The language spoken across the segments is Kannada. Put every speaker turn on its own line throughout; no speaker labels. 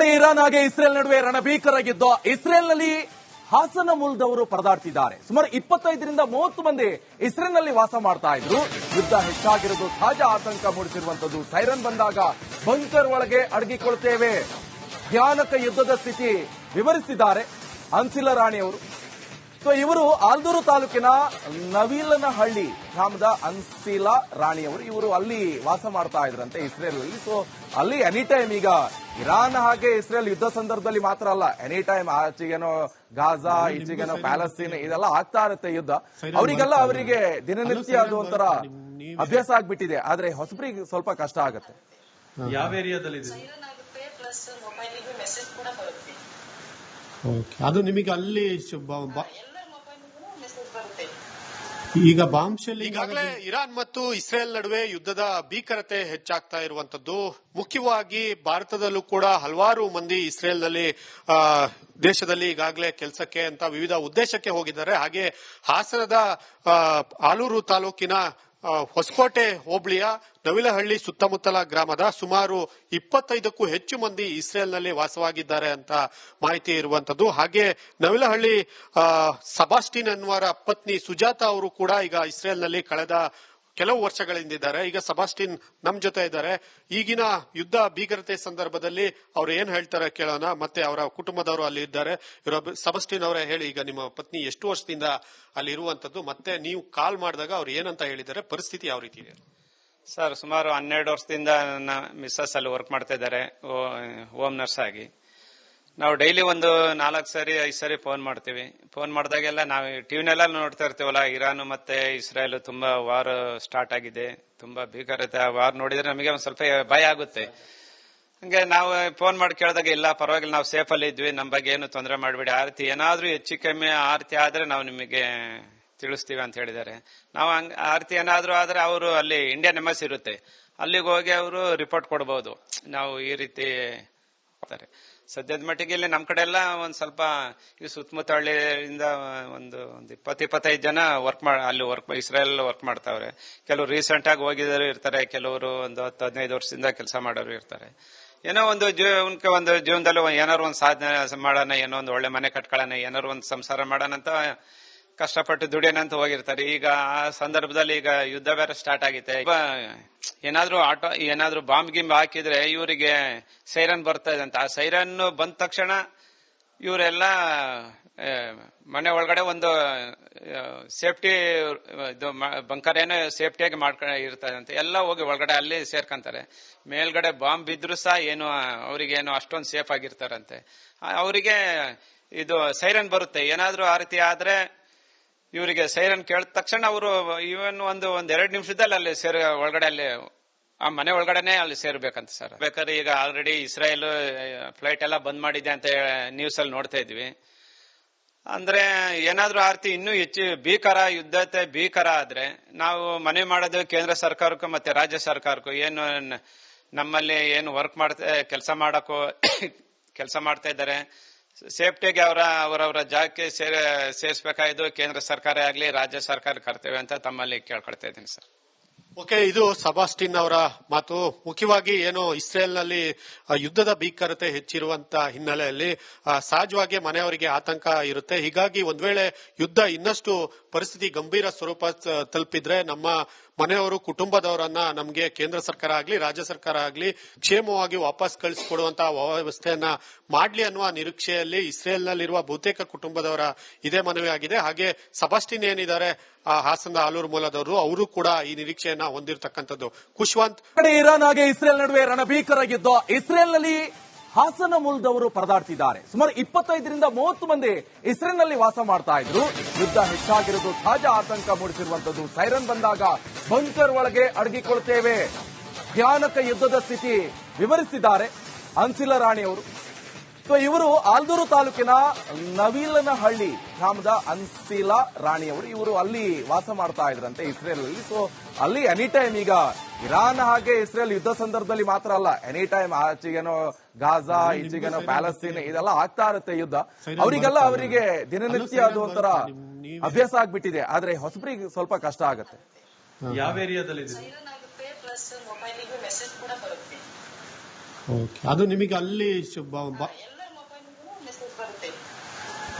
ಕಡೆ ಇರಾನ್ ಹಾಗೆ ಇಸ್ರೇಲ್ ನಡುವೆ ರಣಭೀಕರಾಗಿದ್ದು ಇಸ್ರೇಲ್ನಲ್ಲಿ ಹಾಸನ ಮೂಲದವರು ಪರದಾಡ್ತಿದ್ದಾರೆ. ಸುಮಾರು ಇಪ್ಪತ್ತೈದರಿಂದ ಮೂವತ್ತು ಮಂದಿ ಇಸ್ರೇಲ್ನಲ್ಲಿ ವಾಸ ಮಾಡ್ತಾ ಇದ್ರು. ಯುದ್ಧ ಹೆಚ್ಚಾಗಿರೋದು ಸಹಜ ಆತಂಕ ಮೂಡಿಸಿರುವಂತದ್ದು ಸೈರನ್ ಬಂದಾಗ ಬಂಕರ್ ಒಳಗೆ ಅಡಗಿಕೊಳ್ತೇವೆ ಭಯಾನಕ ಯುದ್ಧದ ಸ್ಥಿತಿ ವಿವರಿಸಿದ್ದಾರೆ. ಅನ್ಸಿಲ ರಾಣಿಯವರು ಸೊ ಇವರು ಆಲ್ದೂರು ತಾಲೂಕಿನ ನವಿಲನಹಳ್ಳಿ ಗ್ರಾಮದ ಅನ್ಸಿಲ ರಾಣಿಯವರು. ಇವರು ಅಲ್ಲಿ ವಾಸ ಮಾಡ್ತಾ ಇದ್ರಂತೆ ಇಸ್ರೇಲ್ ಅಲ್ಲಿ ಸೊ ಅಲ್ಲಿ ಎನಿ ಟೈಮ್ ಈಗ ಇರಾನ್ ಹಾಗೆ ಇಸ್ರೇಲ್ ಯುದ್ಧ ಸಂದರ್ಭದಲ್ಲಿ ಮಾತ್ರ ಅಲ್ಲ ಎನಿ ಟೈಮ್ ಆಚೆಗೇನೋ ಗಾಜಾ ಈಚೆಗೇನೋ ಪ್ಯಾಲೆಸ್ತೀನ್ ಇದೆಲ್ಲ ಆಗ್ತಾ ಇರುತ್ತೆ ಯುದ್ಧ. ಅವರಿಗೆಲ್ಲ ಅವರಿಗೆ ದಿನನಿತ್ಯ ಅದು ಒಂಥರ ಅಭ್ಯಾಸ ಆಗ್ಬಿಟ್ಟಿದೆ. ಆದ್ರೆ ಹೊಸಬರಿಗೆ ಸ್ವಲ್ಪ ಕಷ್ಟ ಆಗುತ್ತೆ.
ಯಾವ ಏರಿಯಾದಲ್ಲಿ ಇದೆ
ಸೈರನ್ ಆಗುತ್ತೆ ಪ್ಲಸ್ ಮೊಬೈಲಿಗೆ ಮೆಸೇಜ್ ಕೂಡ ಬರುತ್ತೆ.
ಓಕೆ ಅದು ನಿಮಗೆ ಅಲ್ಲಿ ಈಗ ಬಾಂಬ್ ಶೆಲ್
ಈಗಾಗಲೇ ಇರಾನ್ ಮತ್ತು ಇಸ್ರೇಲ್ ನಡುವೆ ಯುದ್ಧದ ಭೀಕರತೆ ಹೆಚ್ಚಾಗ್ತಾ ಇರುವಂತದ್ದು ಮುಖ್ಯವಾಗಿ ಭಾರತದಲ್ಲೂ ಕೂಡ ಹಲವಾರು ಮಂದಿ ಇಸ್ರೇಲ್ನಲ್ಲಿ ದೇಶದಲ್ಲಿ ಈಗಾಗಲೇ ಕೆಲಸಕ್ಕೆ ಅಂತ ವಿವಿಧ ಉದ್ದೇಶಕ್ಕೆ ಹೋಗಿದ್ದಾರೆ. ಹಾಗೆ ಹಾಸನದ ಆಲೂರು ತಾಲೂಕಿನ ಹೊಸಕೋಟೆ ಹೋಬಳಿಯ ನವಿಲಹಳ್ಳಿ ಸುತ್ತಮುತ್ತಲ ಗ್ರಾಮದ ಸುಮಾರು ಇಪ್ಪತ್ತೈದಕ್ಕೂ ಹೆಚ್ಚು ಮಂದಿ ಇಸ್ರೇಲ್ನಲ್ಲಿ ವಾಸವಾಗಿದ್ದಾರೆ ಅಂತ ಮಾಹಿತಿ ಇರುವಂತದ್ದು ಹಾಗೆ ನವಿಲಹಳ್ಳಿ ಸಬಾಸ್ಟಿನ್ ಅನ್ವರ ಪತ್ನಿ ಸುಜಾತ ಅವರು ಕೂಡ ಈಗ ಇಸ್ರೇಲ್ನಲ್ಲಿ ಕಳೆದ ಕೆಲವು ವರ್ಷಗಳಿಂದಿದ್ದಾರೆ ಈಗ ಸಬಾಸ್ಟಿನ್ ನಮ್ ಜೊತೆ ಇದ್ದಾರೆ. ಈಗಿನ ಯುದ್ಧ ಭೀಕರತೆ ಸಂದರ್ಭದಲ್ಲಿ ಅವ್ರು ಏನ್ ಹೇಳ್ತಾರೆ ಕೇಳೋಣ. ಮತ್ತೆ ಅವರ ಕುಟುಂಬದವರು ಅಲ್ಲಿ ಇದ್ದಾರೆ. ಇವರು ಸಬಸ್ಟಿನ್ ಅವರೇ ಹೇಳಿ, ಈಗ ನಿಮ್ಮ ಪತ್ನಿ ಎಷ್ಟು ವರ್ಷದಿಂದ ಅಲ್ಲಿ ಇರುವಂತದ್ದು. ಮತ್ತೆ ನೀವು ಕಾಲ್ ಮಾಡಿದಾಗ ಅವ್ರು ಏನಂತ ಹೇಳಿದ್ದಾರೆ. ಪರಿಸ್ಥಿತಿ ಯಾವ ರೀತಿ ಇದೆ?
ಸರ್, ಸುಮಾರು ಹನ್ನೆರಡು ವರ್ಷದಿಂದ ನನ್ನ ಮಿಸ್ಸಸ್ ಅಲ್ಲಿ ವರ್ಕ್ ಮಾಡ್ತಾ ಇದ್ದಾರೆ. ಹೋಮ್ ನರ್ಸ್ ಆಗಿ. ನಾವು ಡೈಲಿ ಒಂದು ನಾಲ್ಕು ಸರಿ, ಐದು ಸರಿ ಫೋನ್ ಮಾಡ್ತೀವಿ. ಫೋನ್ ಮಾಡಿದಾಗೆಲ್ಲ ನಾವು ಟಿವಿನೆಲ್ಲ ನೋಡ್ತಾ ಇರ್ತೀವಲ್ಲ, ಇರಾನ್ ಮತ್ತೆ ಇಸ್ರೇಲ್ ತುಂಬಾ ವಾರ್ ಸ್ಟಾರ್ಟ್ ಆಗಿದೆ. ತುಂಬಾ ಭೀಕರತೆ ವಾರ್ ನೋಡಿದ್ರೆ ನಮಗೆ ಒಂದು ಸ್ವಲ್ಪ ಭಯ ಆಗುತ್ತೆ. ಹಂಗೆ ನಾವು ಫೋನ್ ಮಾಡಿ ಕೇಳಿದಾಗ, ಇಲ್ಲ, ಪರವಾಗಿಲ್ಲ, ನಾವು ಸೇಫ್ ಅಲ್ಲಿ ಇದ್ವಿ ನಮ್ಮ ಬಗ್ಗೆ ಏನು ತೊಂದರೆ ಮಾಡಬೇಡಿ. ಆರತಿ ಏನಾದರೂ ಹೆಚ್ಚು ಕಮ್ಮಿ ಆರತಿ ರೀತಿ ಆದ್ರೆ ನಾವು ನಿಮಗೆ ತಿಳಿಸ್ತೀವಿ ಅಂತ ಹೇಳಿದ್ದಾರೆ. ನಾವು ಹಂಗ ಆರತಿ ಏನಾದರೂ ಆದ್ರೆ ಅವರು ಅಲ್ಲಿ ಇಂಡಿಯನ್ ಎಂಬಸ್ ಇರುತ್ತೆ. ಅಲ್ಲಿಗೆ ಹೋಗಿ ಅವರು ರಿಪೋರ್ಟ್ ಕೊಡಬಹುದು ನಾವು ಈ ರೀತಿ. ಸದ್ಯದ ಮಟ್ಟಿಗೆ ಇಲ್ಲಿ ನಮ್ಮ ಕಡೆ ಎಲ್ಲ ಒಂದ್ ಸ್ವಲ್ಪ ಈ ಸುತ್ತಮುತ್ತ ಹಳ್ಳಿಯಿಂದ ಒಂದು ಒಂದು ಇಪ್ಪತ್ತು ಇಪ್ಪತ್ತೈದು ಜನ ವರ್ಕ್ ಮಾಡ, ಅಲ್ಲಿ ವರ್ಕ್ ಇಸ್ರೇಲ್ ವರ್ಕ್ ಮಾಡ್ತಾವ್ರೆ. ಕೆಲವರು ರೀಸೆಂಟ್ ಆಗಿ ಹೋಗಿದ್ರು ಇರ್ತಾರೆ, ಕೆಲವರು ಒಂದು ಹತ್ತು, ಹದಿನೈದು ವರ್ಷದಿಂದ ಕೆಲಸ ಮಾಡೋರು ಇರ್ತಾರೆ. ಏನೋ ಒಂದು ಜೀವನಕ್ಕೆ ಒಂದು ಜೀವನದಲ್ಲಿ ಏನಾರು ಒಂದು ಸಾಧನೆ ಮಾಡೋಣ, ಏನೋ ಒಂದು ಒಳ್ಳೆ ಮನೆ ಕಟ್ಕೊಳ್ಳೋಣ ಏನಾರು ಒಂದು ಸಂಸಾರ ಮಾಡೋಣ ಅಂತ ಕಷ್ಟಪಟ್ಟು ದುಡಿಯನಂತ ಹೋಗಿರ್ತಾರೆ. ಈಗ ಆ ಸಂದರ್ಭದಲ್ಲಿ ಈಗ ಯುದ್ಧ ಬೇರೆ ಸ್ಟಾರ್ಟ್ ಆಗಿದೆ ಏನಾದ್ರೂ ಆಟೋ, ಏನಾದ್ರೂ ಬಾಂಬ್ ಗಿಂಬ್ ಹಾಕಿದ್ರೆ ಇವರಿಗೆ ಸೈರನ್ ಬರ್ತಾ ಇದೆ ಅಂತ. ಆ ಸೈರನ್ ಬಂದ ತಕ್ಷಣ ಇವರೆಲ್ಲ ಮನೆ ಒಳಗಡೆ ಒಂದು ಸೇಫ್ಟಿ ಇದು ಬಂಕರ್ ಏನೋ ಸೇಫ್ಟಿಯಾಗಿ ಮಾಡ್ಕೊಂಡು ಇರ್ತದೆ ಅಂತ. ಎಲ್ಲ ಹೋಗಿ ಒಳಗಡೆ ಅಲ್ಲಿ ಸೇರ್ಕೊಂತಾರೆ. ಮೇಲ್ಗಡೆ ಬಾಂಬ್ ಬಿದ್ರು ಸಹ ಏನು, ಅವರಿಗೇನು ಅಷ್ಟೊಂದು ಸೇಫ್ ಆಗಿರ್ತಾರಂತೆ. ಅವರಿಗೆ ಇದು ಸೈರನ್ ಬರುತ್ತೆ. ಏನಾದ್ರೂ ಆ ರೀತಿ ಆದ್ರೆ ಇವರಿಗೆ ಸೈರನ್ ಕೇಳಿದ ತಕ್ಷಣ ಅವರು ಇವನ್ ಒಂದು ಒಂದ್ ಎರಡು ನಿಮಿಷದಲ್ಲಿ ಅಲ್ಲಿ ಸೇರ್ ಒಳಗಡೆ ಅಲ್ಲಿ, ಆ ಮನೆ ಒಳಗಡೆನೆ ಅಲ್ಲಿ ಸೇರ್ಬೇಕಂತ ಸರ್. ಬೇಕಾದ್ರೆ ಈಗ ಆಲ್ರೆಡಿ ಇಸ್ರೇಲ್ ಫ್ಲೈಟ್ ಎಲ್ಲ ಬಂದ್ ಮಾಡಿದೆ ಅಂತ ನ್ಯೂಸ್ ಅಲ್ಲಿ ನೋಡ್ತಾ ಇದ್ವಿ. ಅಂದ್ರೆ ಏನಾದ್ರೂ ಆ ರೀತಿ ಇನ್ನೂ ಹೆಚ್ಚು ಭೀಕರ ಯುದ್ಧತೆ ಭೀಕರ ಆದ್ರೆ ನಾವು ಮನೆ ಮಾಡೋದು ಕೇಂದ್ರ ಸರ್ಕಾರಕ್ಕೂ ಮತ್ತೆ ರಾಜ್ಯ ಸರ್ಕಾರಕ್ಕೂ ಏನು ನಮ್ಮಲ್ಲಿ ಏನು ವರ್ಕ್ ಮಾಡ್ತಾ, ಕೆಲಸ ಮಾಡಕ್ಕೂ, ಕೆಲಸ ಮಾಡ್ತಾ ಇದ್ದಾರೆ. ಸೇಫ್ಟಿಗೆ ಅವರ, ಅವರವರ ಜಾಗಕ್ಕೆ ಸೇರಿ ಸೇರಿಸಬೇಕಾಯ್ದು ಕೇಂದ್ರ ಸರ್ಕಾರ ಆಗಲಿ, ರಾಜ್ಯ ಸರ್ಕಾರ ಕರ್ತೇವೆ ಅಂತ ತಮ್ಮಲ್ಲಿ ಕೇಳ್ಕೊಳ್ತಾ ಇದ್ದೀನಿ ಸರ್.
ಓಕೆ, ಇದು ಸಬಾಸ್ಟಿನ್ ಅವರ ಮಾತು. ಮುಖ್ಯವಾಗಿ ಏನು ಇಸ್ರೇಲ್ನಲ್ಲಿ ಯುದ್ಧದ ಭೀಕರತೆ ಹೆಚ್ಚಿರುವಂತಹ ಹಿನ್ನೆಲೆಯಲ್ಲಿ ಸಹಜವಾಗಿ ಮನೆಯವರಿಗೆ ಆತಂಕ ಇರುತ್ತೆ. ಹೀಗಾಗಿ ಒಂದ್ ವೇಳೆ ಯುದ್ಧ ಇನ್ನಷ್ಟು ಪರಿಸ್ಥಿತಿ ಗಂಭೀರ ಸ್ವರೂಪ ತಲುಪಿದ್ರೆ ನಮ್ಮ ಮನೆಯವರು ಕುಟುಂಬದವರನ್ನ ನಮಗೆ ಕೇಂದ್ರ ಸರ್ಕಾರ ಆಗ್ಲಿ, ರಾಜ್ಯ ಸರ್ಕಾರ ಆಗ್ಲಿ ಕ್ಷೇಮವಾಗಿ ವಾಪಸ್ ಕಳಿಸಿಕೊಡುವಂತಹ ವ್ಯವಸ್ಥೆಯನ್ನ ಮಾಡ್ಲಿ ಅನ್ನುವ ನಿರೀಕ್ಷೆಯಲ್ಲಿ ಇಸ್ರೇಲ್ನಲ್ಲಿರುವ ಬಹುತೇಕ ಕುಟುಂಬದವರ ಇದೇ ಮನವಿ ಆಗಿದೆ. ಹಾಗೆ ಸಬಾಸ್ಟಿನ್ ಏನಿದ್ದಾರೆ ಹಾಸನದ ಆಲೂರು ಮೂಲದವರು, ಅವರು ಕೂಡ ಈ ನಿರೀಕ್ಷೆಯನ್ನ ಹೊಂದಿರತಕ್ಕಂಥದ್ದು.
ಖುಷ್ವಂತ್ ಇರಾನ್ ಹಾಗೆ ಇಸ್ರೇಲ್ ನಡುವೆ ರಣಭೀಕರಾಗಿದ್ದು ಇಸ್ರೇಲ್ ಇಸ್ರೇಲ್ನಲ್ಲಿ ಹಾಸನ ಮೂಲದವರು ಪರದಾಡ್ತಿದ್ದಾರೆ. ಸುಮಾರು ಇಪ್ಪತ್ತೈದರಿಂದ ಮೂವತ್ತು ಮಂದಿ ಇಸ್ರೇಲ್ನಲ್ಲಿ ವಾಸ ಮಾಡ್ತಾ ಇದ್ರು. ಯುದ್ಧ ಹೆಚ್ಚಾಗಿರೋದು ಸಹಜ ಆತಂಕ ಮೂಡಿಸಿರುವಂತದ್ದು ಸೈರನ್ ಬಂದಾಗ ಬಂಕರ್ ಒಳಗೆ ಅಡಗಿಕೊಳ್ತೇವೆ ಭಯಾನಕ ಯುದ್ಧದ ಸ್ಥಿತಿ ವಿವರಿಸಿದ್ದಾರೆ ಅನ್ಸಿಲ ರಾಣಿಯವರು ಸೊ, ಇವರು ಆಲ್ದೂರು ತಾಲೂಕಿನ ನವೀಲನಹಳ್ಳಿ ಗ್ರಾಮದ ಅನ್ಸಿಲ ರಾಣಿಯವರು ಇವರು ಅಲ್ಲಿ ವಾಸ ಮಾಡ್ತಾ ಇದ್ರಂತೆ ಇಸ್ರೇಲ್ ಅಲ್ಲಿ ಸೊ, ಅಲ್ಲಿ ಎನಿ ಟೈಮ್ ಈಗ ಇರಾನ್ ಹಾಗೆ ಇಸ್ರೇಲ್ ಯುದ್ಧ ಸಂದರ್ಭದಲ್ಲಿ ಮಾತ್ರ ಅಲ್ಲ ಎನಿ ಟೈಮ್ ಆಚೆಗೇನೋ ಗಾಜಾ ಈಚೆಗೇನೋ ಪ್ಯಾಲೆಸ್ತೀನ್ ಇದೆಲ್ಲ ಆಗ್ತಾ ಇರುತ್ತೆ ಯುದ್ಧ. ಅವರಿಗೆಲ್ಲ ಅವರಿಗೆ ದಿನನಿತ್ಯ ಅದು ಒಂಥರ ಅಭ್ಯಾಸ ಆಗ್ಬಿಟ್ಟಿದೆ. ಆದ್ರೆ ಹೊಸಬರಿಗೆ ಸ್ವಲ್ಪ ಕಷ್ಟ ಆಗುತ್ತೆ.
ಯಾವ ಏರಿಯಾದಲ್ಲಿ
ಅದು ನಿಮಗೆ ಅಲ್ಲಿ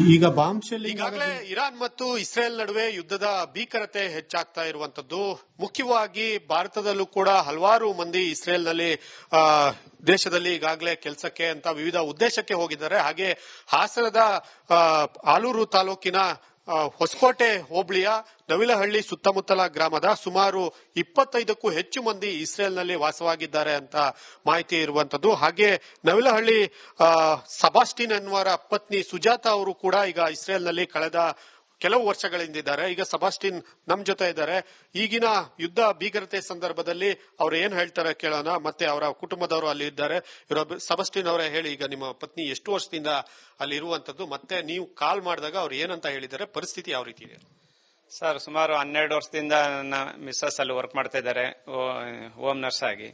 ಈಗ ಬಾಂಬ್
ಈಗಾಗಲೇ ಇರಾನ್ ಮತ್ತು ಇಸ್ರೇಲ್ ನಡುವೆ ಯುದ್ಧದ ಭೀಕರತೆ ಹೆಚ್ಚಾಗ್ತಾ ಇರುವಂತದ್ದು. ಮುಖ್ಯವಾಗಿ ಭಾರತದಲ್ಲೂ ಕೂಡ ಹಲವಾರು ಮಂದಿ ಇಸ್ರೇಲ್ನಲ್ಲಿ ದೇಶದಲ್ಲಿ ಈಗಾಗಲೇ ಕೆಲಸಕ್ಕೆ ಅಂತ ವಿವಿಧ ಉದ್ದೇಶಕ್ಕೆ ಹೋಗಿದ್ದಾರೆ. ಹಾಗೆ ಹಾಸನದ ಆಲೂರು ತಾಲೂಕಿನ ಹೊಸಕೋಟೆ ಹೋಬಳಿಯ ನವಿಲಹಳ್ಳಿ ಸುತ್ತಮುತ್ತಲ ಗ್ರಾಮದ ಸುಮಾರು ಇಪ್ಪತ್ತೈದಕ್ಕೂ ಹೆಚ್ಚು ಮಂದಿ ಇಸ್ರೇಲ್ನಲ್ಲಿ ವಾಸವಾಗಿದ್ದಾರೆ ಅಂತ ಮಾಹಿತಿ ಇರುವಂತದ್ದು ಹಾಗೆ ನವಿಲಹಳ್ಳಿ ಸಬಾಸ್ಟಿನ್ ಎನ್ನುವರ ಪತ್ನಿ ಸುಜಾತ ಅವರು ಕೂಡ ಈಗ ಇಸ್ರೇಲ್ನಲ್ಲಿ ಕಳೆದ ಕೆಲವು ವರ್ಷಗಳಿಂದಿದ್ದಾರೆ ಈಗ ಸಬಾಸ್ಟಿನ್ ನಮ್ ಜೊತೆ ಇದ್ದಾರೆ. ಈಗಿನ ಯುದ್ಧ ಭೀಕರತೆ ಸಂದರ್ಭದಲ್ಲಿ ಅವ್ರು ಏನ್ ಹೇಳ್ತಾರೆ ಕೇಳೋಣ. ಮತ್ತೆ ಅವರ ಕುಟುಂಬದವರು ಅಲ್ಲಿ ಇದ್ದಾರೆ. ಇವರ ಸಬಾಸ್ಟಿನ್ ಅವರೇ ಹೇಳಿ, ಈಗ ನಿಮ್ಮ ಪತ್ನಿ ಎಷ್ಟು ವರ್ಷದಿಂದ ಅಲ್ಲಿ ಇರುವಂತದ್ದು, ಮತ್ತೆ ನೀವು ಕಾಲ್ ಮಾಡಿದಾಗ ಅವ್ರು ಏನಂತ ಹೇಳಿದ್ದಾರೆ, ಪರಿಸ್ಥಿತಿ ಯಾವ ರೀತಿ ಇದೆ?
ಸರ್, ಸುಮಾರು ಹನ್ನೆರಡು ವರ್ಷದಿಂದ ನನ್ನ ಮಿಸ್ಸಸ್ ಅಲ್ಲಿ ವರ್ಕ್ ಮಾಡ್ತಾ ಇದ್ದಾರೆ ಹೋಮ್ ನರ್ಸ್ ಆಗಿ.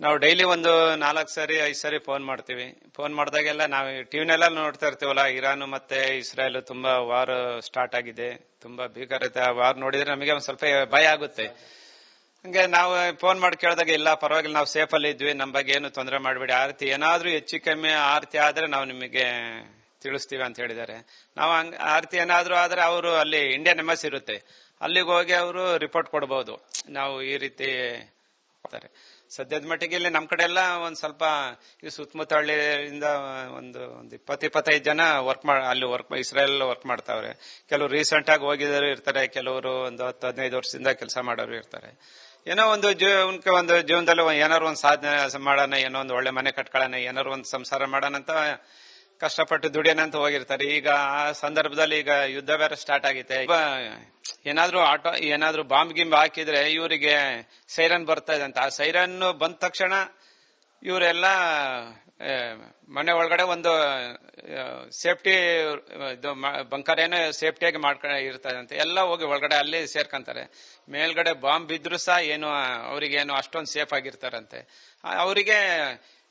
ನಾವು ಡೈಲಿ ಒಂದು ನಾಲ್ಕು ಸರಿ, ಐದು ಸರಿ ಫೋನ್ ಮಾಡ್ತೀವಿ. ಫೋನ್ ಮಾಡಿದಾಗೆಲ್ಲ ನಾವು ಟಿವಿನೆಲ್ಲ ನೋಡ್ತಾ ಇರ್ತೀವಲ್ಲ, ಇರಾನ್ ಮತ್ತೆ ಇಸ್ರೇಲ್ ತುಂಬಾ ವಾರ್ ಸ್ಟಾರ್ಟ್ ಆಗಿದೆ. ತುಂಬಾ ಭೀಕರತೆ, ಆ ವಾರ್ ನೋಡಿದ್ರೆ ನಮಗೆ ಒಂದ್ ಸ್ವಲ್ಪ ಭಯ ಆಗುತ್ತೆ. ಹಂಗೆ ನಾವು ಫೋನ್ ಮಾಡಿ ಕೇಳಿದಾಗ, ಇಲ್ಲ, ಪರವಾಗಿಲ್ಲ, ನಾವು ಸೇಫ್ ಅಲ್ಲಿ ಇದ್ವಿ ನಮ್ಮ ಬಗ್ಗೆ ಏನು ತೊಂದರೆ ಮಾಡಬೇಡಿ. ಆರತಿ ಏನಾದ್ರೂ ಹೆಚ್ಚು ಕಮ್ಮಿ ಆರತಿ ಆದ್ರೆ ನಾವು ನಿಮಗೆ ತಿಳಿಸ್ತೀವಿ ಅಂತ ಹೇಳಿದ್ದಾರೆ. ನಾವು ಹಂಗ ಆರತಿ ಏನಾದ್ರೂ ಆದ್ರೆ ಅವರು ಅಲ್ಲಿ ಇಂಡಿಯನ್ ಎಂಬಸ್ ಇರುತ್ತೆ. ಅಲ್ಲಿಗೆ ಹೋಗಿ ಅವರು ರಿಪೋರ್ಟ್ ಕೊಡಬಹುದು ನಾವು ಈ ರೀತಿ ಸದ್ಯದ ಮಟ್ಟಿಗೆ ಇಲ್ಲಿ ನಮ್ಮ ಕಡೆ ಎಲ್ಲ ಒಂದ್ ಸ್ವಲ್ಪ ಈ ಸುತ್ತಮುತ್ತ ಹಳ್ಳಿಯಿಂದ ಒಂದು ಒಂದು ಇಪ್ಪತ್ತು ಇಪ್ಪತ್ತೈದು ಜನ ವರ್ಕ್ ಮಾಡ ಅಲ್ಲಿ ವರ್ಕ್ ಇಸ್ರೇಲ್ ವರ್ಕ್ ಮಾಡ್ತಾವ್ರೆ. ಕೆಲವರು ರೀಸೆಂಟ್ ಆಗಿ ಹೋಗಿದ್ರು ಇರ್ತಾರೆ, ಕೆಲವರು ಒಂದು ಹತ್ತು, ಹದಿನೈದು ವರ್ಷದಿಂದ ಕೆಲಸ ಮಾಡೋರು ಇರ್ತಾರೆ. ಏನೋ ಒಂದು ಜೀವನಕ್ಕೆ ಒಂದು ಜೀವನದಲ್ಲಿ ಏನಾರು ಒಂದು ಸಾಧನೆ ಮಾಡೋಣ ಏನೋ ಒಂದು ಒಳ್ಳೆ ಮನೆ ಕಟ್ಕೊಳ್ಳೋಣ ಏನಾರು ಒಂದು ಸಂಸಾರ ಮಾಡೋಣ ಅಂತ ಕಷ್ಟಪಟ್ಟು ದುಡಿಯೋಣ ಅಂತ ಹೋಗಿರ್ತಾರೆ. ಈಗ ಆ ಸಂದರ್ಭದಲ್ಲಿ ಈಗ ಯುದ್ಧ ಬೇರೆ ಸ್ಟಾರ್ಟ್ ಆಗಿದೆ ಏನಾದ್ರೂ ಆಟೋ, ಏನಾದ್ರೂ ಬಾಂಬ್ ಗಿಂಬ್ ಹಾಕಿದ್ರೆ ಇವರಿಗೆ ಸೈರನ್ ಬರ್ತಾ ಇದೆ ಅಂತ. ಆ ಸೈರನ್ ಬಂದ ತಕ್ಷಣ ಇವರೆಲ್ಲ ಮನೆ ಒಳಗಡೆ ಒಂದು ಸೇಫ್ಟಿ ಬಂಕರ್ ಏನೋ ಸೇಫ್ಟಿಯಾಗಿ ಮಾಡ್ಕೊಂಡು ಇರ್ತದೆ ಅಂತ. ಎಲ್ಲ ಹೋಗಿ ಒಳಗಡೆ ಅಲ್ಲಿ ಸೇರ್ಕೊಂತಾರೆ. ಮೇಲ್ಗಡೆ ಬಾಂಬ್ ಬಿದ್ರು ಸಹ ಏನು ಅವರಿಗೆ ಏನು ಅಷ್ಟೊಂದು ಸೇಫ್ ಆಗಿರ್ತಾರಂತೆ. ಅವರಿಗೆ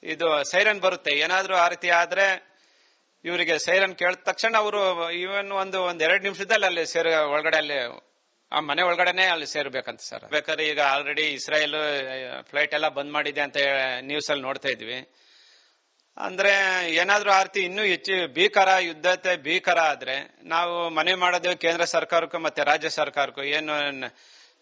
ಇದು ಸೈರನ್ ಬರುತ್ತೆ. ಏನಾದ್ರೂ ಆ ರೀತಿ ಆದ್ರೆ ಇವರಿಗೆ ಸೈರನ್ ಕೇಳಿದ ತಕ್ಷಣ ಅವರು, ಇವನ್ ಒಂದು, ಒಂದ್ ಎರಡು ನಿಮಿಷದಲ್ಲಿ ಅಲ್ಲಿ ಸೇರ್, ಒಳಗಡೆ ಅಲ್ಲಿ, ಆ ಮನೆ ಒಳಗಡೆನೆ ಅಲ್ಲಿ ಸೇರ್ಬೇಕಂತ ಸರ್. ಬೇಕಾದ್ರೆ ಈಗ ಆಲ್ರೆಡಿ ಇಸ್ರಾಯೇಲ್ ಫ್ಲೈಟ್ ಎಲ್ಲ ಬಂದ್ ಮಾಡಿದೆ ಅಂತ ನ್ಯೂಸ್ ಅಲ್ಲಿ ನೋಡ್ತಾ ಇದ್ವಿ. ಅಂದ್ರೆ ಏನಾದ್ರೂ ಆರ್ತಿ ಇನ್ನೂ ಹೆಚ್ಚು ಭೀಕರ ಯುದ್ಧತೆ ಭೀಕರ ಆದ್ರೆ ನಾವು ಮನೆ ಮಾಡೋದು ಕೇಂದ್ರ ಸರ್ಕಾರಕ್ಕೂ ಮತ್ತೆ ರಾಜ್ಯ ಸರ್ಕಾರಕ್ಕೂ ಏನು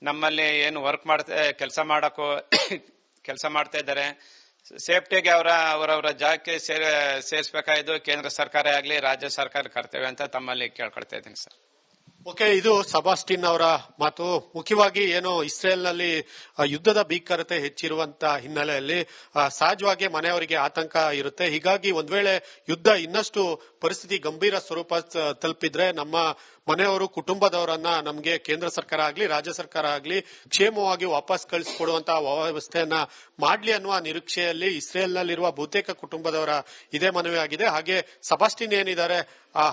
ನಮ್ಮಲ್ಲಿ ಏನು ವರ್ಕ್ ಮಾಡ್ತಾ, ಕೆಲಸ ಮಾಡಕ್ಕೂ, ಕೆಲಸ ಮಾಡ್ತಾ ಇದ್ದಾರೆ. ಸೇಫ್ಟಿಗೆ ಅವರ, ಅವರವರ ಜಾಗಕ್ಕೆ ಸೇರ್ ಸೇರಿಸಬೇಕಾಯ್ದು ಕೇಂದ್ರ ಸರ್ಕಾರ ಆಗಲಿ, ರಾಜ್ಯ ಸರ್ಕಾರ ಕರ್ತವ್ಯ ಅಂತ ತಮ್ಮಲ್ಲಿ ಕೇಳ್ಕೊಳ್ತಾ ಇದ್ದೀನಿ ಸರ್.
ಓಕೆ, ಇದು ಸಬಾಸ್ಟಿನ್ ಅವರ ಮಾತು. ಮುಖ್ಯವಾಗಿ ಏನು ಇಸ್ರೇಲ್ನಲ್ಲಿ ಯುದ್ಧದ ಭೀಕರತೆ ಹೆಚ್ಚಿರುವಂತ ಹಿನ್ನೆಲೆಯಲ್ಲಿ ಸಹಜವಾಗಿ ಮನೆಯವರಿಗೆ ಆತಂಕ ಇರುತ್ತೆ. ಹೀಗಾಗಿ ಒಂದ್ ವೇಳೆ ಯುದ್ಧ ಇನ್ನಷ್ಟು ಪರಿಸ್ಥಿತಿ ಗಂಭೀರ ಸ್ವರೂಪ ತಲುಪಿದ್ರೆ ನಮ್ಮ ಮನೆಯವರು, ಕುಟುಂಬದವರನ್ನ ನಮಗೆ ಕೇಂದ್ರ ಸರ್ಕಾರ ಆಗ್ಲಿ, ರಾಜ್ಯ ಸರ್ಕಾರ ಆಗ್ಲಿ ಕ್ಷೇಮವಾಗಿ ವಾಪಸ್ ಕಳಿಸಿಕೊಡುವಂತಹ ವ್ಯವಸ್ಥೆಯನ್ನ ಮಾಡ್ಲಿ ಅನ್ನುವ ನಿರೀಕ್ಷೆಯಲ್ಲಿ ಇಸ್ರೇಲ್ನಲ್ಲಿರುವ ಬಹುತೇಕ ಕುಟುಂಬದವರ ಇದೇ ಮನವಿ ಆಗಿದೆ. ಹಾಗೆ ಸಬಾಸ್ಟಿನ್ ಏನಿದ್ದಾರೆ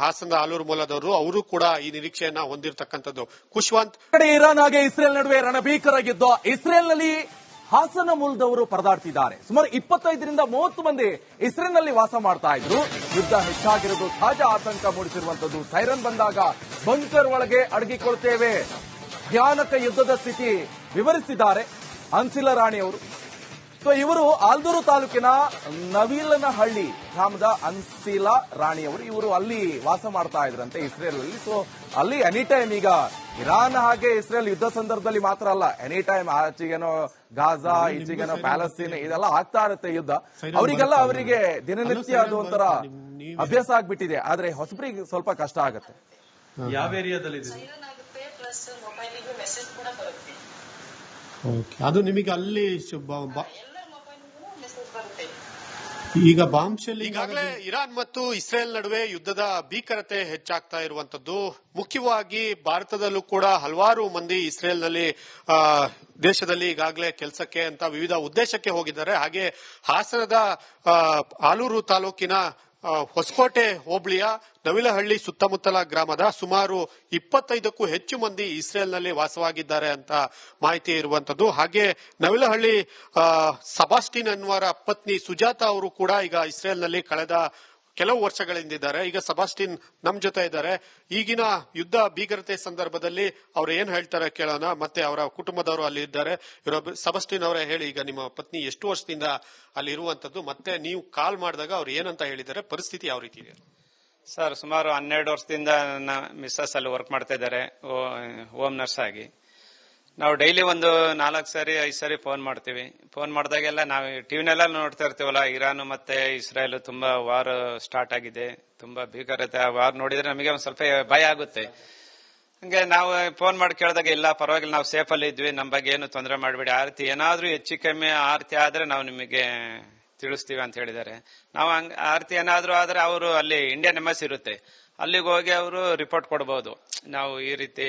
ಹಾಸನದ ಆಲೂರು ಮೂಲದವರು, ಅವರು ಕೂಡ ಈ ನಿರೀಕ್ಷೆಯನ್ನ ಹೊಂದಿರತಕ್ಕಂಥದ್ದು.
ಕಡೆ ಇರಾನ್ ಹಾಗೆ ಇಸ್ರೇಲ್ ನಡುವೆ ರಣಭೀಕರ ಇಸ್ರೇಲ್ ಇಸ್ರೇಲ್ನಲ್ಲಿ ಹಾಸನ ಮೂಲದವರು ಪರದಾಡ್ತಿದ್ದಾರೆ. ಸುಮಾರು ಇಪ್ಪತ್ತೈದರಿಂದ ಮೂವತ್ತು ಮಂದಿ ಇಸ್ರೇಲ್ನಲ್ಲಿ ವಾಸ ಮಾಡ್ತಾ ಇದ್ರು. ಯುದ್ಧ ಹೆಚ್ಚಾಗಿರೋದು ಸಹಜ ಆತಂಕ ಮೂಡಿಸಿರುವಂತದ್ದು ಸೈರನ್ ಬಂದಾಗ ಬಂಕರ್ ಒಳಗೆ ಅಡಗಿಕೊಳ್ತೇವೆ. ಭಯಾನಕ ಯುದ್ಧದ ಸ್ಥಿತಿ ವಿವರಿಸಿದ್ದಾರೆ ಅನ್ಸಿಲ ರಾಣಿ ಅವರು. ಸೊ ಇವರು ಆಲ್ದೂರು ತಾಲೂಕಿನ ನವೀಲನಹಳ್ಳಿ ಗ್ರಾಮದ ಅನ್ಸಿಲ ರಾಣಿಯವರು. ಇವರು ಅಲ್ಲಿ ವಾಸ ಮಾಡ್ತಾ ಇದ್ರಂತೆ ಇಸ್ರೇಲ್ ಅಲ್ಲಿ ಸೊ ಅಲ್ಲಿ ಎನಿ ಟೈಮ್ ಈಗ ಇರಾನ್ ಹಾಗೆ ಇಸ್ರೇಲ್ ಯುದ್ಧ ಸಂದರ್ಭದಲ್ಲಿ ಮಾತ್ರ ಅಲ್ಲ ಎನಿ ಟೈಮ್ ಆಚೆಗೇನೋ ಗಾಜಾ ಈಚೆಗೇನೋ ಪ್ಯಾಲೆಸ್ಟೀನ್ ಇದೆಲ್ಲ ಆಗ್ತಾ ಇರುತ್ತೆ ಯುದ್ಧ. ಅವರಿಗೆಲ್ಲ ಅವರಿಗೆ ದಿನನಿತ್ಯ ಅದು ಒಂಥರ ಅಭ್ಯಾಸ ಆಗ್ಬಿಟ್ಟಿದೆ. ಆದ್ರೆ ಹೊಸಬ್ರಿಗೆ ಸ್ವಲ್ಪ ಕಷ್ಟ ಆಗುತ್ತೆ.
ಯಾವ ಏರಿಯಾದಲ್ಲಿ ಇದೆ
ಸೈರನ್ ಆಗುತ್ತೆ ಪ್ಲಸ್ ಮೊಬೈಲಿಗೂ ಮೆಸೇಜ್ ಕೂಡ ಬರುತ್ತೆ.
ಓಕೆ ಅದು ನಿಮಗೆ ಅಲ್ಲಿ ಈಗ ಬಾಂಬ್ ಶೆಲ್ಲಿಂಗ್
ಈಗಾಗಲೇ ಇರಾನ್ ಮತ್ತು ಇಸ್ರೇಲ್ ನಡುವೆ ಯುದ್ಧದ ಭೀಕರತೆ ಹೆಚ್ಚಾಗ್ತಾ ಇರುವಂತದ್ದು. ಮುಖ್ಯವಾಗಿ ಭಾರತದಲ್ಲೂ ಕೂಡ ಹಲವಾರು ಮಂದಿ ಇಸ್ರೇಲ್ನಲ್ಲಿ ಆ, ದೇಶದಲ್ಲಿ ಈಗಾಗಲೇ ಕೆಲಸಕ್ಕೆ ಅಂತ ವಿವಿಧ ಉದ್ದೇಶಕ್ಕೆ ಹೋಗಿದ್ದಾರೆ. ಹಾಗೆ ಹಾಸನದ ಆಲೂರು ತಾಲೂಕಿನ ಹೊಸಕೋಟೆ ಹೋಬಳಿಯ ನವಿಲಹಳ್ಳಿ ಸುತ್ತಮುತ್ತಲ ಗ್ರಾಮದ ಸುಮಾರು ಇಪ್ಪತ್ತೈದಕ್ಕೂ ಹೆಚ್ಚು ಮಂದಿ ಇಸ್ರೇಲ್ನಲ್ಲಿ ವಾಸವಾಗಿದ್ದಾರೆ ಅಂತ ಮಾಹಿತಿ ಇರುವಂತದ್ದು. ಹಾಗೆ ನವಿಲಹಳ್ಳಿ ಸಬಾಸ್ಟಿನ್ ಅನ್ವರ ಪತ್ನಿ ಸುಜಾತ ಅವರು ಕೂಡ ಈಗ ಇಸ್ರೇಲ್ನಲ್ಲಿ ಕಳೆದ ಕೆಲವು ವರ್ಷಗಳಿಂದಿದ್ದಾರೆ ಈಗ ಸಬಾಸ್ಟಿನ್ ನಮ್ ಜೊತೆ ಇದ್ದಾರೆ. ಈಗಿನ ಯುದ್ಧ ಭೀಕರತೆ ಸಂದರ್ಭದಲ್ಲಿ ಅವ್ರು ಏನ್ ಹೇಳ್ತಾರೆ ಕೇಳೋಣ. ಮತ್ತೆ ಅವರ ಕುಟುಂಬದವರು ಅಲ್ಲಿ ಇದ್ದಾರೆ. ಇವರೊಬ್ಬ ಸಬಸ್ಟಿನ್ ಅವರೇ ಹೇಳಿ, ಈಗ ನಿಮ್ಮ ಪತ್ನಿ ಎಷ್ಟು ವರ್ಷದಿಂದ ಅಲ್ಲಿ ಇರುವಂತದ್ದು, ಮತ್ತೆ ನೀವು ಕಾಲ್ ಮಾಡಿದಾಗ ಅವ್ರು ಏನಂತ ಹೇಳಿದ್ದಾರೆ, ಪರಿಸ್ಥಿತಿ ಯಾವ ರೀತಿ ಇದೆ?
ಸರ್, ಸುಮಾರು ಹನ್ನೆರಡು ವರ್ಷದಿಂದ ನನ್ನ ಮಿಸ್ಸಸ್ ಅಲ್ಲಿ ವರ್ಕ್ ಮಾಡ್ತಾ ಇದ್ದಾರೆ. ಹೋಮ್ ನರ್ಸ್ ಆಗಿ. ನಾವು ಡೈಲಿ ಒಂದು ನಾಲ್ಕು ಸಾರಿ, ಐದು ಸಾರಿ ಫೋನ್ ಮಾಡ್ತೀವಿ. ಫೋನ್ ಮಾಡಿದಾಗೆಲ್ಲ ನಾವು ಟಿವಿನೆಲ್ಲ ನೋಡ್ತಾ ಇರ್ತೀವಲ್ಲ, ಇರಾನ್ ಮತ್ತೆ ಇಸ್ರೇಲ್ ತುಂಬಾ ವಾರ್ ಸ್ಟಾರ್ಟ್ ಆಗಿದೆ. ತುಂಬಾ ಭೀಕರತೆ, ಆ ವಾರ್ ನೋಡಿದ್ರೆ ನಮಗೆ ಒಂದ್ ಸ್ವಲ್ಪ ಭಯ ಆಗುತ್ತೆ. ಹಂಗೆ ನಾವು ಫೋನ್ ಮಾಡಿ ಕೇಳಿದಾಗ, ಇಲ್ಲ, ಪರವಾಗಿಲ್ಲ, ನಾವು ಸೇಫ್ ಅಲ್ಲಿ ಇದ್ವಿ ನಮ್ಮ ಬಗ್ಗೆ ಏನು ತೊಂದರೆ ಮಾಡಬೇಡಿ. ಆ ರೀತಿ ಏನಾದ್ರೂ ಹೆಚ್ಚು ಕಮ್ಮಿ ಆರತಿ ರೀತಿ ಆದ್ರೆ ನಾವು ನಿಮಗೆ ತಿಳಿಸ್ತೀವಿ ಅಂತ ಹೇಳಿದ್ದಾರೆ. ನಾವು ಹಂಗ ಆರತಿ ಏನಾದರೂ ಆದ್ರೆ ಅವರು ಅಲ್ಲಿ ಇಂಡಿಯನ್ ಎಂಬಸ್ ಇರುತ್ತೆ. ಅಲ್ಲಿಗೆ ಹೋಗಿ ಅವರು ರಿಪೋರ್ಟ್ ಕೊಡಬಹುದು ನಾವು ಈ ರೀತಿ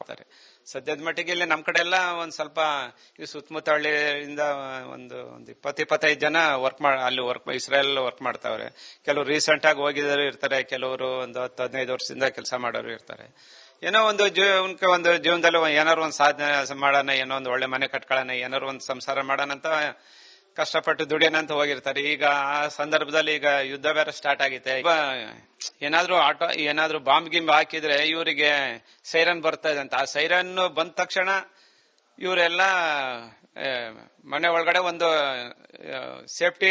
ಹೋಗ್ತಾರೆ ಸದ್ಯದ ಮಟ್ಟಿಗೆ ಇಲ್ಲಿ ನಮ್ಮ ಕಡೆ ಎಲ್ಲ ಒಂದು ಸ್ವಲ್ಪ ಈ ಸುತ್ತಮುತ್ತ ಹಳ್ಳಿಯಿಂದ ಒಂದು ಒಂದು ಇಪ್ಪತ್ತು, ಇಪ್ಪತ್ತೈದು ಜನ ವರ್ಕ್ ಮಾಡಿ ಅಲ್ಲಿ ವರ್ಕ್ ಇಸ್ರೇಲ್ ವರ್ಕ್ ಮಾಡ್ತಾವ್ರೆ. ಕೆಲವರು ರೀಸೆಂಟ್ ಆಗಿ ಹೋಗಿದ್ರು ಇರ್ತಾರೆ, ಕೆಲವರು ಒಂದು ಹತ್ತು, ಹದಿನೈದು ವರ್ಷದಿಂದ ಕೆಲಸ ಮಾಡೋರು ಇರ್ತಾರೆ. ಏನೋ ಒಂದು ಜೀವನಕ್ಕೆ ಒಂದು ಜೀವನದಲ್ಲಿ ಏನಾದ್ರು ಒಂದು ಸಾಧನೆ ಮಾಡೋಣ ಏನೋ ಒಂದು ಒಳ್ಳೆ ಮನೆ ಕಟ್ಕೊಳ್ಳೋಣ ಏನಾದ್ರು ಒಂದು ಸಂಸಾರ ಮಾಡೋಣ ಅಂತ ಕಷ್ಟಪಟ್ಟು ದುಡಿಯೋಣ ಅಂತ ಹೋಗಿರ್ತಾರೆ. ಈಗ ಆ ಸಂದರ್ಭದಲ್ಲಿ ಈಗ ಯುದ್ಧ ಬೇರೆ ಸ್ಟಾರ್ಟ್ ಆಗಿದೆ ಏನಾದ್ರೂ ಆಟೋ, ಏನಾದ್ರೂ ಬಾಂಬ್ ಗಿಂಬ್ ಹಾಕಿದ್ರೆ ಇವರಿಗೆ ಸೈರನ್ ಬರ್ತಾ ಇದೆ ಅಂತ. ಆ ಸೈರನ್ ಬಂದ ತಕ್ಷಣ ಇವರೆಲ್ಲ ಮನೆ ಒಳಗಡೆ ಒಂದು ಸೇಫ್ಟಿ,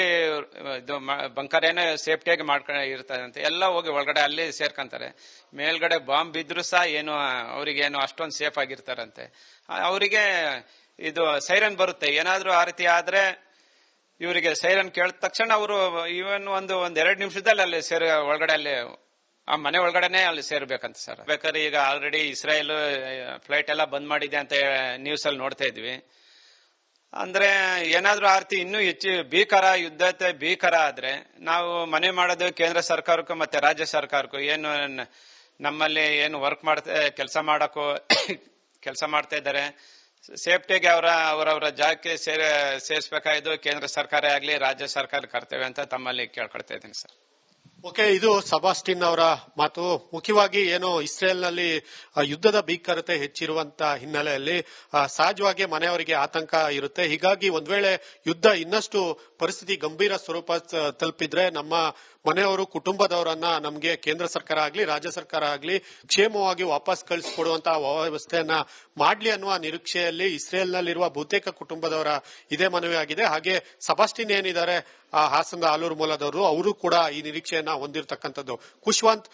ಇದು ಬಂಕರ್ ಏನೋ ಸೇಫ್ಟಿಯಾಗಿ ಮಾಡ್ಕೊಂಡು ಇರ್ತಾರೆ ಅಂತ. ಎಲ್ಲ ಹೋಗಿ ಒಳಗಡೆ ಅಲ್ಲಿ ಸೇರ್ಕೊಂತಾರೆ. ಮೇಲ್ಗಡೆ ಬಾಂಬ್ ಇದ್ರೂ ಸಹ ಏನು ಅವರಿಗೆ ಏನು ಅಷ್ಟೊಂದು ಸೇಫ್ ಆಗಿರ್ತಾರಂತೆ. ಅವರಿಗೆ ಇದು ಸೈರನ್ ಬರುತ್ತೆ. ಏನಾದ್ರೂ ಆ ರೀತಿ ಆದ್ರೆ ಇವರಿಗೆ ಸೈರನ್ ಕೇಳಿದ ತಕ್ಷಣ ಅವರು ಇವನ್ ಒಂದು ಒಂದ್ ಎರಡು ನಿಮಿಷದಲ್ಲಿ ಅಲ್ಲಿ ಸೇರ್, ಒಳಗಡೆ ಅಲ್ಲಿ, ಆ ಮನೆ ಒಳಗಡೆನೆ ಅಲ್ಲಿ ಸೇರ್ಬೇಕಂತ ಸರ್ ಬೇಕಾದ್ರೆ ಈಗ ಆಲ್ರೆಡಿ ಇಸ್ರೇಲ್ ಫ್ಲೈಟ್ ಎಲ್ಲ ಬಂದ್ ಮಾಡಿದೆ ಅಂತ ನ್ಯೂಸ್ ಅಲ್ಲಿ ನೋಡ್ತಾ ಇದ್ವಿ. ಅಂದ್ರೆ ಏನಾದ್ರೂ ಆರ್ತಿ ರೀತಿ ಇನ್ನೂ ಹೆಚ್ಚು ಭೀಕರ ಯುದ್ಧತೆ ಭೀಕರ ಆದ್ರೆ ನಾವು ಮನೆ ಮಾಡೋದು ಕೇಂದ್ರ ಸರ್ಕಾರಕ್ಕೂ ಮತ್ತೆ ರಾಜ್ಯ ಸರ್ಕಾರಕ್ಕೂ ಏನು ನಮ್ಮಲ್ಲಿ ಏನು ವರ್ಕ್ ಮಾಡ್ತಾ, ಕೆಲಸ ಮಾಡಕ್ಕೂ, ಕೆಲಸ ಮಾಡ್ತಾ ಇದ್ದಾರೆ. ಸೇಫ್ಟಿಗೆ ಅವರ, ಅವರವರ ಜಾಗಕ್ಕೆ ಸೇರ ಸೇರಿಸಬೇಕಾಯ್ದು ಕೇಂದ್ರ ಸರ್ಕಾರ ಆಗ್ಲಿ, ರಾಜ್ಯ ಸರ್ಕಾರ ಕರ್ತವ್ಯ ಅಂತ ತಮ್ಮಲ್ಲಿ ಕೇಳ್ಕೊಳ್ತಾ ಇದ್ದೀನಿ ಸರ್.
ಓಕೆ, ಇದು ಸಬಾಸ್ಟಿನ್ ಅವರ ಮಾತು. ಮುಖ್ಯವಾಗಿ ಏನು ಇಸ್ರೇಲ್ನಲ್ಲಿ ಯುದ್ಧದ ಭೀಕರತೆ ಹೆಚ್ಚಿರುವಂತಹ ಹಿನ್ನೆಲೆಯಲ್ಲಿ ಸಹಜವಾಗಿ ಮನೆಯವರಿಗೆ ಆತಂಕ ಇರುತ್ತೆ. ಹೀಗಾಗಿ ಒಂದ್ ವೇಳೆ ಯುದ್ಧ ಇನ್ನಷ್ಟು ಪರಿಸ್ಥಿತಿ ಗಂಭೀರ ಸ್ವರೂಪ ತಲುಪಿದ್ರೆ ನಮ್ಮ ಮನೆಯವರು, ಕುಟುಂಬದವರನ್ನ ನಮಗೆ ಕೇಂದ್ರ ಸರ್ಕಾರ ಆಗ್ಲಿ, ರಾಜ್ಯ ಸರ್ಕಾರ ಆಗ್ಲಿ ಕ್ಷೇಮವಾಗಿ ವಾಪಸ್ ಕಳಿಸಿಕೊಡುವಂತಹ ವ್ಯವಸ್ಥೆಯನ್ನ ಮಾಡ್ಲಿ ಅನ್ನುವ ನಿರೀಕ್ಷೆಯಲ್ಲಿ ಇಸ್ರೇಲ್ನಲ್ಲಿರುವ ಬಹುತೇಕ ಕುಟುಂಬದವರ ಇದೇ ಮನವಿ ಆಗಿದೆ ಹಾಗೆ ಸಬಾಸ್ಟಿನ್ ಏನಿದ್ದಾರೆ ಹಾಸನದ ಆಲೂರು ಮೂಲದವರು ಅವರು ಕೂಡ ಈ ನಿರೀಕ್ಷೆಯನ್ನ ಹೊಂದಿರತಕ್ಕಂಥದ್ದು. ಕುಶ್ವಂತ್